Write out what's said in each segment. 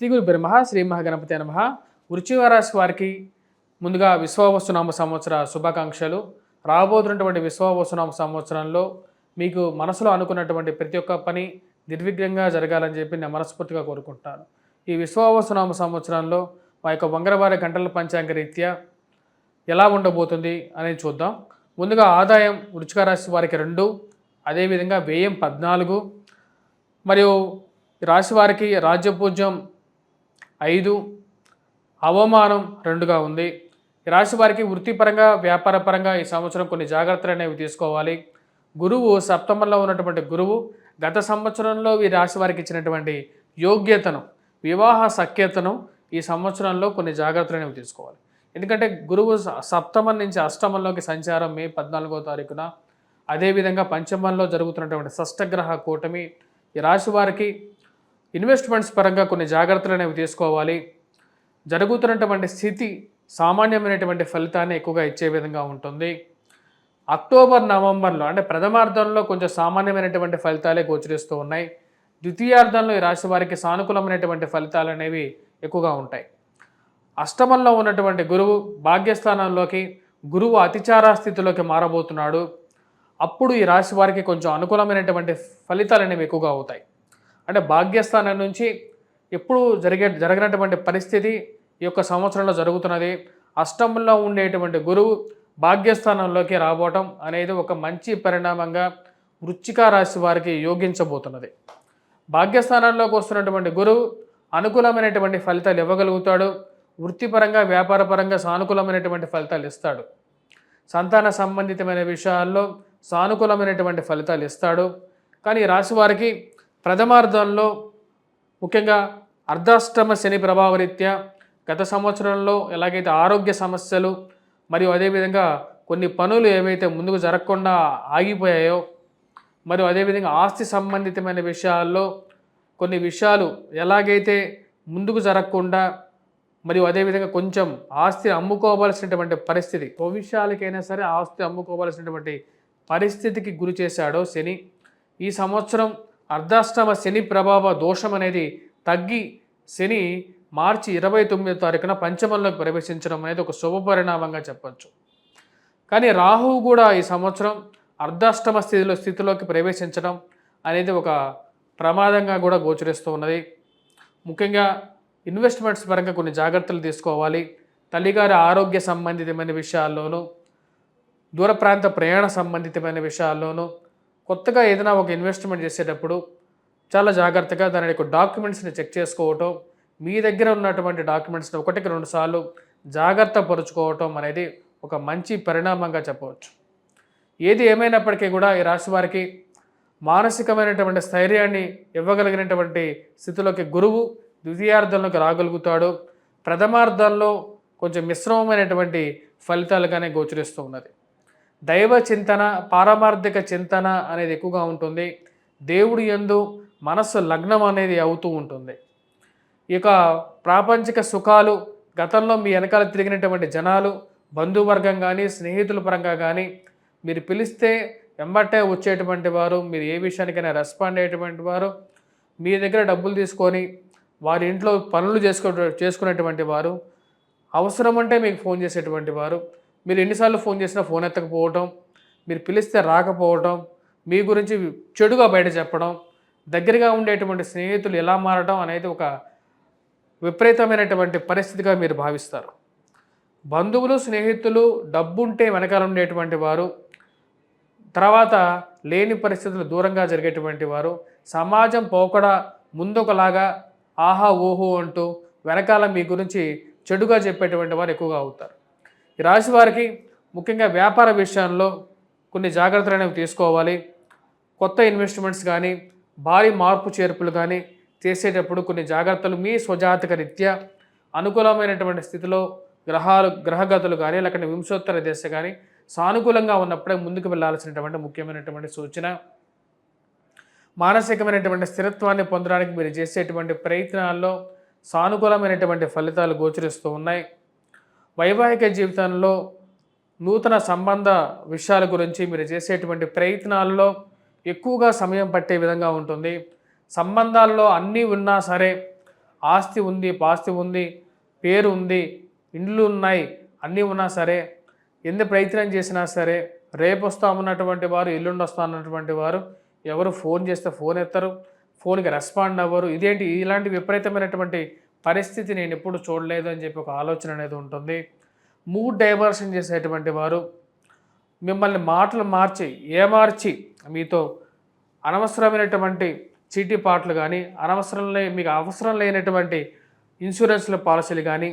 శ్రీ గురు బ్రహ్మ శ్రీ మహాగణపతి నమ. వృశ్చిక రాశి వారికి ముందుగా విశ్వవస్తునామ సంవత్సర శుభాకాంక్షలు. రాబోతున్నటువంటి విశ్వవస్తునామ సంవత్సరంలో మీకు మనసులో అనుకున్నటువంటి ప్రతి ఒక్క పని నిర్విఘ్నంగా జరగాలని చెప్పి నేను మనస్ఫూర్తిగా కోరుకుంటాను. ఈ విశ్వవస్తునామ సంవత్సరంలో మా యొక్క వంగరవారి గంటల పంచాంగ రీత్యా ఎలా ఉండబోతుంది అనేది చూద్దాం. ముందుగా ఆదాయం వృచ్చిక రాశి వారికి రెండు అదేవిధంగా వ్యయం పద్నాలుగు. మరియు రాశి వారికి రాజ్యపూజ్యం ఐదు. అవమానం రెండుగా ఉంది. ఈ రాశి వారికి వృత్తిపరంగా వ్యాపారపరంగా ఈ సంవత్సరం కొన్ని జాగ్రత్తలు అనేవి తీసుకోవాలి. గురువు సప్తమంలో ఉన్నటువంటి గురువు గత సంవత్సరంలో ఈ రాశి వారికి ఇచ్చినటువంటి యోగ్యతను వివాహ సఖ్యతను ఈ సంవత్సరంలో కొన్ని జాగ్రత్తలు అనేవి తీసుకోవాలి. ఎందుకంటే గురువు సప్తమం నుంచి అష్టమంలోకి సంచారం మే పద్నాలుగో తారీఖున. అదేవిధంగా పంచమంలో జరుగుతున్నటువంటి షష్టగ్రహ కూటమి. ఈ రాశి వారికి ఇన్వెస్ట్మెంట్స్ పరంగా కొన్ని జాగ్రత్తలు అనేవి తీసుకోవాలి. జరుగుతున్నటువంటి స్థితి సామాన్యమైనటువంటి ఫలితాన్ని ఎక్కువగా ఇచ్చే విధంగా ఉంటుంది. అక్టోబర్ నవంబర్లో అంటే ప్రథమార్థంలో కొంచెం సామాన్యమైనటువంటి ఫలితాలే గోచరిస్తూ ఉన్నాయి. ద్వితీయార్థంలో ఈ రాశి వారికి సానుకూలమైనటువంటి ఫలితాలు అనేవి ఎక్కువగా ఉంటాయి. అష్టమంలో ఉన్నటువంటి గురువు భాగ్యస్థానంలోకి గురువు అతిచార స్థితిలోకి మారబోతున్నాడు. అప్పుడు ఈ రాశి వారికి కొంచెం అనుకూలమైనటువంటి ఫలితాలు అనేవి ఎక్కువగా అవుతాయి. అంటే భాగ్యస్థానం నుంచి ఎప్పుడు జరిగే జరగనటువంటి పరిస్థితి ఈ యొక్క సంవత్సరంలో జరుగుతున్నది. అష్టంలో ఉండేటువంటి గురువు భాగ్యస్థానంలోకి రాబోవటం అనేది ఒక మంచి పరిణామంగా వృచ్చిక రాశి వారికి యోగించబోతున్నది. భాగ్యస్థానంలోకి వస్తున్నటువంటి గురువు అనుకూలమైనటువంటి ఫలితాలు ఇవ్వగలుగుతాడు. వృత్తిపరంగా వ్యాపారపరంగా సానుకూలమైనటువంటి ఫలితాలు ఇస్తాడు. సంతాన సంబంధితమైన విషయాల్లో సానుకూలమైనటువంటి ఫలితాలు ఇస్తాడు. కానీ రాశి వారికి ప్రథమార్థంలో ముఖ్యంగా అర్ధాష్టమ శని ప్రభావరీత్యా గత సంవత్సరంలో ఎలాగైతే ఆరోగ్య సమస్యలు మరియు అదేవిధంగా కొన్ని పనులు ఏవైతే ముందుకు జరగకుండా ఆగిపోయాయో మరియు అదేవిధంగా ఆస్తి సంబంధితమైన విషయాల్లో కొన్ని విషయాలు ఎలాగైతే ముందుకు జరగకుండా మరియు అదేవిధంగా కొంచెం ఆస్తిని అమ్ముకోవాల్సినటువంటి పరిస్థితి భవిష్యాలకైనా సరే ఆస్తి అమ్ముకోవాల్సినటువంటి పరిస్థితికి గురి చేశాడో శని. ఈ సంవత్సరం అర్ధాష్టమ శని ప్రభావ దోషం అనేది తగ్గి శని మార్చి ఇరవై తొమ్మిదో తారీఖున పంచమంలోకి ప్రవేశించడం అనేది ఒక శుభ పరిణామంగా చెప్పచ్చు. కానీ రాహువు కూడా ఈ సంవత్సరం అర్ధాష్టమ స్థితిలో స్థితిలోకి ప్రవేశించడం అనేది ఒక ప్రమాదంగా కూడా గోచరిస్తూ ఉన్నది. ముఖ్యంగా ఇన్వెస్ట్మెంట్స్ పరంగా కొన్ని జాగ్రత్తలు తీసుకోవాలి. తల్లిగారి ఆరోగ్య సంబంధితమైన విషయాల్లోనూ దూర ప్రాంత ప్రయాణ సంబంధితమైన విషయాల్లోనూ కొత్తగా ఏదైనా ఒక ఇన్వెస్ట్మెంట్ చేసేటప్పుడు చాలా జాగ్రత్తగా దాని యొక్క డాక్యుమెంట్స్ని చెక్ చేసుకోవటం మీ దగ్గర ఉన్నటువంటి డాక్యుమెంట్స్ని ఒకటికి రెండు సార్లు జాగ్రత్త పరుచుకోవటం అనేది ఒక మంచి పరిణామంగా చెప్పవచ్చు. ఏది ఏమైనప్పటికీ కూడా ఈ రాశి వారికి మానసికమైనటువంటి స్థైర్యాన్ని ఇవ్వగలిగినటువంటి స్థితిలోకి గురువు ద్వితీయార్థంలోకి రాగలుగుతాడు. ప్రథమార్థంలో కొంచెం మిశ్రమమైనటువంటి ఫలితాలుగానే గోచరిస్తూ ఉన్నది. దైవ చింతన పారమార్థిక చింతన అనేది ఎక్కువగా ఉంటుంది. దేవుడి యందు మనస్సు లగ్నం అనేది అవుతూ ఉంటుంది. ఇక ప్రాపంచిక సుఖాలు గతంలో మీ వెనకాల తిరిగినటువంటి జనాలు బంధువర్గం కానీ స్నేహితుల పరంగా కానీ మీరు పిలిస్తే వెంబట్టే వచ్చేటువంటి వారు మీరు ఏ విషయానికైనా రెస్పాండ్ అయ్యేటువంటి వారు మీ దగ్గర డబ్బులు తీసుకొని వారి ఇంట్లో పనులు చేసుకో చేసుకునేటువంటి వారు అవసరం అంటే మీకు ఫోన్ చేసేటువంటి వారు మీరు ఎన్నిసార్లు ఫోన్ చేసినా ఫోన్ ఎత్తకపోవటం మీరు పిలిస్తే రాకపోవటం మీ గురించి చెడుగా బయట చెప్పడం దగ్గరగా ఉండేటువంటి స్నేహితులు ఎలా మారడం అనేది ఒక విపరీతమైనటువంటి పరిస్థితిగా మీరు భావిస్తారు. బంధువులు స్నేహితులు డబ్బుంటే వెనకాల ఉండేటువంటి వారు తర్వాత లేని పరిస్థితులు దూరంగా జరిగేటువంటి వారు సమాజం పోకడ ముందొకలాగా ఆహా ఓహో అంటూ వెనకాల మీ గురించి చెడుగా చెప్పేటువంటి వారు ఎక్కువగా అవుతారు. ఈ రాశి వారికి ముఖ్యంగా వ్యాపార విషయాల్లో కొన్ని జాగ్రత్తలు అనేవి తీసుకోవాలి. కొత్త ఇన్వెస్ట్మెంట్స్ కానీ భారీ మార్పు చేర్పులు కానీ చేసేటప్పుడు కొన్ని జాగ్రత్తలు మీ స్వజాతక రీత్యా అనుకూలమైనటువంటి స్థితిలో గ్రహాలు గ్రహగతులు కానీ లేకపోతే వింశోత్తర దశ కానీ సానుకూలంగా ఉన్నప్పుడే ముందుకు వెళ్ళాల్సినటువంటి ముఖ్యమైనటువంటి సూచన. మానసికమైనటువంటి స్థిరత్వాన్ని పొందడానికి మీరు చేసేటువంటి ప్రయత్నాల్లో సానుకూలమైనటువంటి ఫలితాలు గోచరిస్తూ ఉన్నాయి. వైవాహిక జీవితంలో నూతన సంబంధ విషయాల గురించి మీరు చేసేటువంటి ప్రయత్నాల్లో ఎక్కువగా సమయం పట్టే విధంగా ఉంటుంది. సంబంధాల్లో అన్నీ ఉన్నా సరే ఆస్తి ఉంది పాస్తి ఉంది పేరు ఉంది ఇండ్లు ఉన్నాయి అన్నీ ఉన్నా సరే ఎన్ని ప్రయత్నం చేసినా సరే రేపు వస్తామన్నటువంటి వారు ఎల్లుండి వస్తామన్నటువంటి వారు ఎవరు ఫోన్ చేస్తే ఫోన్ ఎత్తరు ఫోన్కి రెస్పాండ్ అవ్వరు. ఇదేంటి? ఇలాంటి విపరీతమైనటువంటి పరిస్థితి నేను ఎప్పుడు చూడలేదు అని చెప్పి ఒక ఆలోచన అనేది ఉంటుంది. మూడ్ డైవర్షన్ చేసేటువంటి వారు మిమ్మల్ని మాటలు మార్చి ఏమార్చి మీతో అనవసరమైనటువంటి చీటీ పాటలు కానీ అనవసరం లే మీకు అవసరం లేనటువంటి ఇన్సూరెన్స్ల పాలసీలు కానీ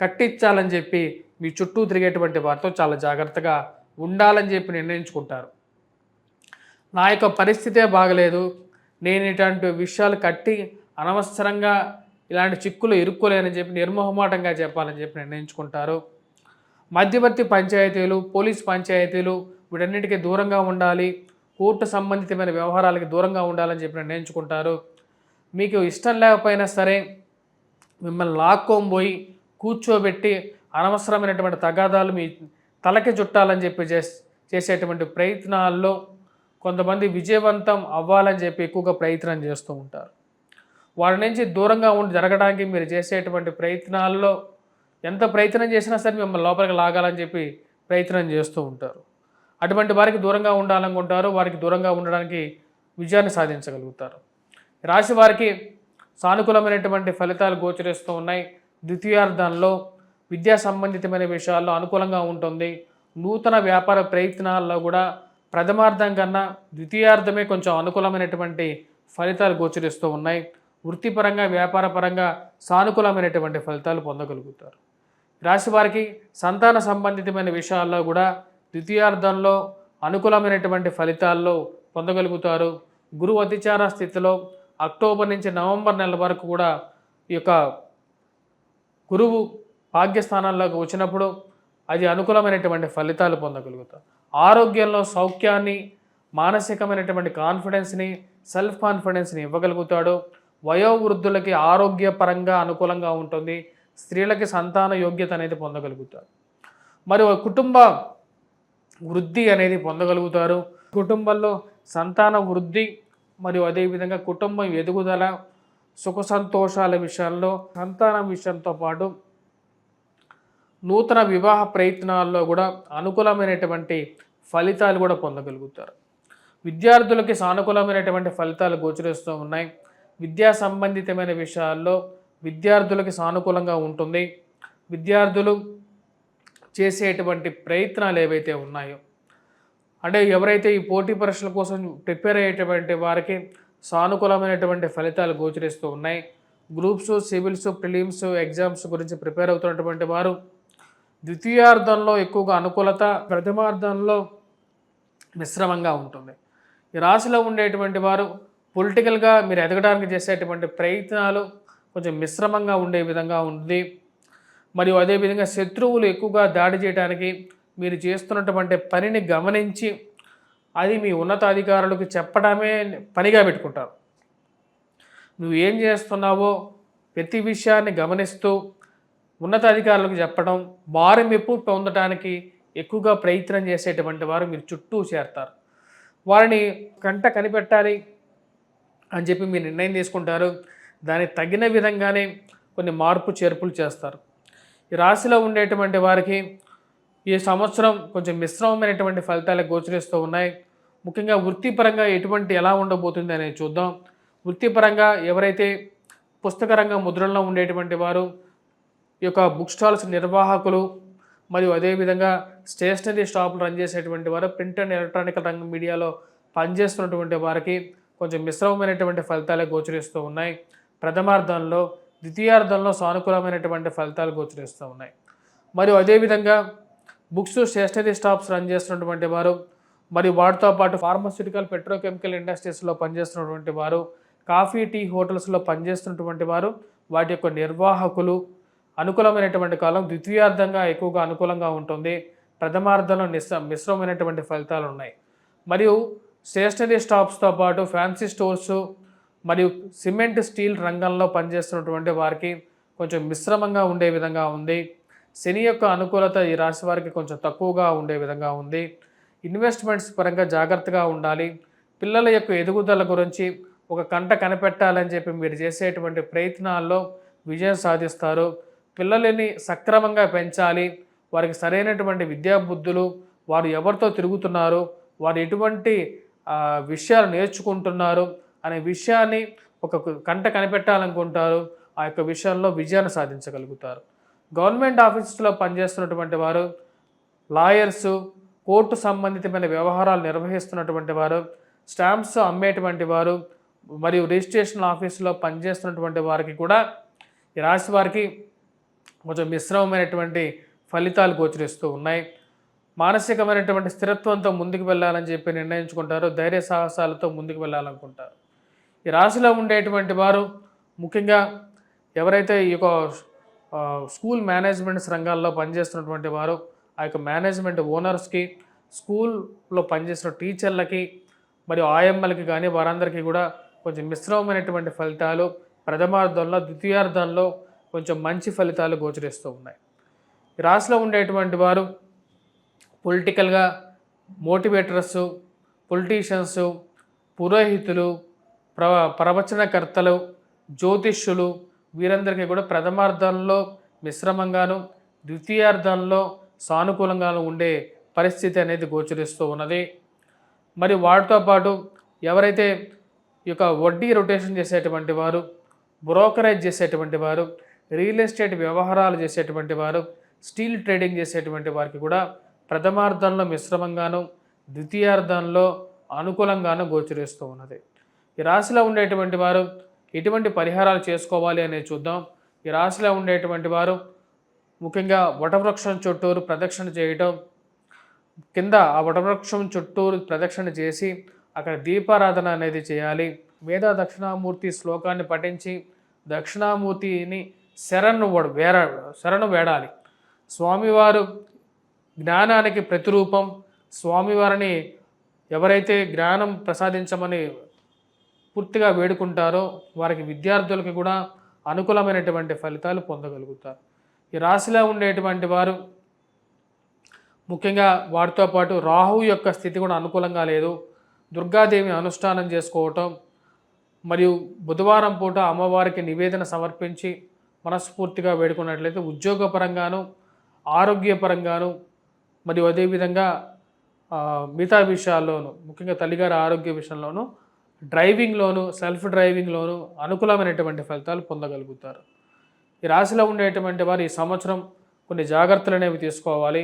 కట్టించాలని చెప్పి మీ చుట్టూ తిరిగేటువంటి వారితో చాలా జాగ్రత్తగా ఉండాలని చెప్పి నిర్ణయించుకుంటారు. నా యొక్క పరిస్థితే బాగలేదు. నేను ఇటువంటి విషయాలు కట్టి అనవసరంగా ఇలాంటి చిక్కులు ఇరుక్కోలేనని చెప్పి నిర్మోహమాటంగా చెప్పాలని చెప్పి నిర్ణయించుకుంటారు. మధ్యవర్తి పంచాయతీలు పోలీస్ పంచాయతీలు వీటన్నిటికీ దూరంగా ఉండాలి. కోర్టు సంబంధితమైన వ్యవహారాలకి దూరంగా ఉండాలని చెప్పి నిర్ణయించుకుంటారు. మీకు ఇష్టం లేకపోయినా సరే మిమ్మల్ని లాక్కోబోయి కూర్చోబెట్టి అనవసరమైనటువంటి తగాదాలు మీ తలకి చుట్టాలని చెప్పి చేస్ చేసేటువంటి ప్రయత్నాల్లో కొంతమంది విజయవంతం అవ్వాలని చెప్పి ఎక్కువగా ప్రయత్నం చేస్తూ ఉంటారు. వారి నుంచి దూరంగా ఉండి జరగడానికి మీరు చేసేటువంటి ప్రయత్నాల్లో ఎంత ప్రయత్నం చేసినా సరే మిమ్మల్ని లోపలికి లాగాలని చెప్పి ప్రయత్నం చేస్తూ ఉంటారు. అటువంటి వారికి దూరంగా ఉండాలనుకుంటారు వారికి దూరంగా ఉండడానికి విజయాన్ని సాధించగలుగుతారు. రాశి వారికి సానుకూలమైనటువంటి ఫలితాలు గోచరిస్తూ ఉన్నాయి. ద్వితీయార్థంలో విద్యా సంబంధితమైన విషయాల్లో అనుకూలంగా ఉంటుంది. నూతన వ్యాపార ప్రయత్నాల్లో కూడా ప్రథమార్థం కన్నా ద్వితీయార్థమే కొంచెం అనుకూలమైనటువంటి ఫలితాలు గోచరిస్తూ ఉన్నాయి. వృత్తిపరంగా వ్యాపారపరంగా సానుకూలమైనటువంటి ఫలితాలు పొందగలుగుతారు. రాశి వారికి సంతాన సంబంధితమైన విషయాల్లో కూడా ద్వితీయార్థంలో అనుకూలమైనటువంటి ఫలితాల్లో పొందగలుగుతారు. గురువు అతిచార స్థితిలో అక్టోబర్ నుంచి నవంబర్ నెల వరకు కూడా ఈ యొక్క గురువు భాగ్యస్థానాల్లోకి వచ్చినప్పుడు అది అనుకూలమైనటువంటి ఫలితాలు పొందగలుగుతారు. ఆరోగ్యంలో సౌఖ్యాన్ని మానసికమైనటువంటి కాన్ఫిడెన్స్ని సెల్ఫ్ కాన్ఫిడెన్స్ని ఇవ్వగలుగుతాడు. వయోవృద్ధులకి ఆరోగ్యపరంగా అనుకూలంగా ఉంటుంది. స్త్రీలకి సంతాన యోగ్యత అనేది పొందగలుగుతారు. మరి కుటుంబ వృద్ధి అనేది పొందగలుగుతారు. కుటుంబంలో సంతాన వృద్ధి మరియు అదేవిధంగా కుటుంబం ఎదుగుదల సుఖ సంతోషాల విషయంలో సంతానం విషయంతో పాటు నూతన వివాహ ప్రయత్నాల్లో కూడా అనుకూలమైనటువంటి ఫలితాలు కూడా పొందగలుగుతారు. విద్యార్థులకి సానుకూలమైనటువంటి ఫలితాలు గోచరిస్తూ ఉన్నాయి. విద్యా సంబంధితమైన విషయాల్లో విద్యార్థులకి సానుకూలంగా ఉంటుంది. విద్యార్థులు చేసేటువంటి ప్రయత్నాలు ఏవైతే ఉన్నాయో అంటే ఎవరైతే ఈ పోటీ పరీక్షల కోసం ప్రిపేర్ అయ్యేటువంటి వారికి సానుకూలమైనటువంటి ఫలితాలు గోచరిస్తూ ఉన్నాయి. గ్రూప్స్ సివిల్స్ ప్రిలిమ్స్ ఎగ్జామ్స్ గురించి ప్రిపేర్ అవుతున్నటువంటి వారు ద్వితీయార్థంలో ఎక్కువగా అనుకూలత ప్రథమార్థంలో మిశ్రమంగా ఉంటుంది. ఈ రాశిలో ఉండేటువంటి వారు పొలిటికల్గా మీరు ఎదగడానికి చేసేటువంటి ప్రయత్నాలు కొంచెం మిశ్రమంగా ఉండే విధంగా ఉంది. మరియు అదేవిధంగా శత్రువులు ఎక్కువగా దాడి చేయడానికి మీరు చేస్తున్నటువంటి పనిని గమనించి అది మీ ఉన్నతాధికారులకు చెప్పడమే పనిగా పెట్టుకుంటారు. నువ్వు ఏం చేస్తున్నావో ప్రతి విషయాన్ని గమనిస్తూ ఉన్నతాధికారులకు చెప్పడం వారి మెప్పు పొందడానికి ఎక్కువగా ప్రయత్నం చేసేటువంటి వారు మీరు చుట్టూ చేరతారు. వారిని కంట కనిపెట్టాలి అని చెప్పి మీ నిర్ణయం తీసుకుంటారు. దానికి తగిన విధంగానే కొన్ని మార్పు చేర్పులు చేస్తారు. ఈ రాశిలో ఉండేటువంటి వారికి ఈ సంవత్సరం కొంచెం మిశ్రమమైనటువంటి ఫలితాలు గోచరిస్తూ ఉన్నాయి. ముఖ్యంగా వృత్తిపరంగా ఎటువంటి ఎలా ఉండబోతుంది అనేది చూద్దాం. వృత్తిపరంగా ఎవరైతే పుస్తక రంగ ముద్రల్లో ఉండేటువంటి వారు ఈ యొక్క బుక్ స్టాల్స్ నిర్వాహకులు మరియు అదేవిధంగా స్టేషనరీ షాపులు రన్ చేసేటువంటి వారు ప్రింట్ అండ్ ఎలక్ట్రానిక్ రంగం మీడియాలో పనిచేస్తున్నటువంటి వారికి కొంచెం మిశ్రమమైనటువంటి ఫలితాలే గోచరిస్తూ ఉన్నాయి. ప్రథమార్థంలో ద్వితీయార్థంలో సానుకూలమైనటువంటి ఫలితాలు గోచరిస్తూ ఉన్నాయి. మరియు అదేవిధంగా బుక్స్ స్టేషనరీ స్టాప్స్ రన్ చేస్తున్నటువంటి వారు మరియు వాటితో పాటు ఫార్మస్యూటికల్ పెట్రోకెమికల్ ఇండస్ట్రీస్లో పనిచేస్తున్నటువంటి వారు కాఫీ టీ హోటల్స్లో పనిచేస్తున్నటువంటి వారు వాటి యొక్క నిర్వాహకులు అనుకూలమైనటువంటి కాలం ద్వితీయార్థంగా ఎక్కువగా అనుకూలంగా ఉంటుంది. ప్రథమార్థంలో నిస్ మిశ్రమైనటువంటి ఫలితాలు ఉన్నాయి. మరియు స్టేషనరీ స్టాప్స్తో పాటు ఫ్యాన్సీ స్టోర్స్ మరియు సిమెంట్ స్టీల్ రంగంలో పనిచేస్తున్నటువంటి వారికి కొంచెం మిశ్రమంగా ఉండే విధంగా ఉంది. శని యొక్క అనుకూలత ఈ రాశి వారికి కొంచెం తక్కువగా ఉండే విధంగా ఉంది. ఇన్వెస్ట్మెంట్స్ పరంగా జాగ్రత్తగా ఉండాలి. పిల్లల యొక్క ఎదుగుదల గురించి ఒక కంట కనిపెట్టాలని చెప్పి మీరు చేసేటువంటి ప్రయత్నాల్లో విజయం సాధిస్తారు. పిల్లలని సక్రమంగా పెంచాలి. వారికి సరైనటువంటి విద్యాబుద్ధులు వారు ఎవరితో తిరుగుతున్నారు వారు ఎటువంటి విషయాలు నేర్చుకుంటున్నారు అనే విషయాన్ని ఒక కంట కనిపెట్టాలనుకుంటారు. ఆ యొక్క విషయంలో విజయాన్ని సాధించగలుగుతారు. గవర్నమెంట్ ఆఫీసులో పనిచేస్తున్నటువంటి వారు లాయర్సు కోర్టు సంబంధితమైన వ్యవహారాలు నిర్వహిస్తున్నటువంటి వారు స్టాంప్స్ అమ్మేటువంటి వారు మరియు రిజిస్ట్రేషన్ ఆఫీసులో పనిచేస్తున్నటువంటి వారికి కూడా ఈ రాశి వారికి కొంచెం మిశ్రమమైనటువంటి ఫలితాలు గోచరిస్తూ ఉన్నాయి. మానసికమైనటువంటి స్థిరత్వంతో ముందుకు వెళ్ళాలని చెప్పి నిర్ణయించుకుంటారు ధైర్య సాహసాలతో ముందుకు వెళ్ళాలనుకుంటారు. ఈ రాశిలో ఉండేటువంటి వారు ముఖ్యంగా ఎవరైతే ఈ యొక్క స్కూల్ మేనేజ్మెంట్స్ రంగాల్లో పనిచేస్తున్నటువంటి వారు ఆ యొక్క మేనేజ్మెంట్ ఓనర్స్కి స్కూల్లో పనిచేసిన టీచర్లకి మరియు ఆయమ్మలకి కానీ వారందరికీ కూడా కొంచెం మిశ్రమమైనటువంటి ఫలితాలు ప్రథమార్థంలో ద్వితీయార్థంలో కొంచెం మంచి ఫలితాలు గోచరిస్తూ ఉన్నాయి. ఈ రాశిలో ఉండేటువంటి వారు పొలిటికల్గా మోటివేటర్స్ పొలిటీషియన్స్ పురోహితులు ప్ర ప్రవచనకర్తలు జ్యోతిష్యులు వీరందరికీ కూడా ప్రథమార్థంలో మిశ్రమంగాను ద్వితీయార్థంలో సానుకూలంగాను ఉండే పరిస్థితి అనేది గోచరిస్తూ ఉన్నది. మరి వాటితో పాటు ఎవరైతే ఈ యొక్క వడ్డీ రొటేషన్ చేసేటువంటి వారు బ్రోకరేజ్ చేసేటువంటి వారు రియల్ ఎస్టేట్ వ్యవహారాలు చేసేటువంటి వారు స్టీల్ ట్రేడింగ్ చేసేటువంటి వారికి కూడా ప్రథమార్థంలో మిశ్రమంగాను ద్వితీయార్థంలో అనుకూలంగాను గోచరిస్తూ ఉన్నది. ఈ రాశిలో ఉండేటువంటి వారు ఎటువంటి పరిహారాలు చేసుకోవాలి అనేది చూద్దాం. ఈ రాశిలో ఉండేటువంటి వారు ముఖ్యంగా వటవృక్షం చుట్టూరు ప్రదక్షిణ చేయటం కింద ఆ వటవృక్షం చుట్టూరు ప్రదక్షిణ చేసి అక్కడ దీపారాధన అనేది చేయాలి. వేద దక్షిణామూర్తి శ్లోకాన్ని పఠించి దక్షిణామూర్తిని శరణు వేర శరణు వేడాలి. స్వామివారు జ్ఞానానికి ప్రతిరూపం. స్వామివారిని ఎవరైతే జ్ఞానం ప్రసాదించమని పూర్తిగా వేడుకుంటారో వారికి విద్యార్థులకు కూడా అనుకూలమైనటువంటి ఫలితాలు పొందగలుగుతారు. ఈ రాశిలో ఉండేటువంటి వారు ముఖ్యంగా వారితో పాటు రాహు యొక్క స్థితి కూడా అనుకూలంగా లేదు. దుర్గాదేవి అనుష్ఠానం చేసుకోవటం మరియు బుధవారం పూట అమ్మవారికి నివేదన సమర్పించి మనస్ఫూర్తిగా వేడుకున్నట్లయితే ఉద్యోగపరంగాను ఆరోగ్యపరంగాను మరియు అదేవిధంగా మిగతా విషయాల్లోనూ ముఖ్యంగా తల్లిగారి ఆరోగ్య విషయంలోనూ డ్రైవింగ్లోను సెల్ఫ్ డ్రైవింగ్లోను అనుకూలమైనటువంటి ఫలితాలు పొందగలుగుతారు. ఈ రాశిలో ఉండేటువంటి వారు ఈ సంవత్సరం కొన్ని జాగ్రత్తలు అనేవి తీసుకోవాలి.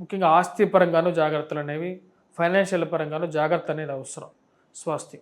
ముఖ్యంగా ఆస్తి పరంగాను జాగ్రత్తలు అనేవి ఫైనాన్షియల్ పరంగాను జాగ్రత్త అనేది అవసరం. స్వస్తి.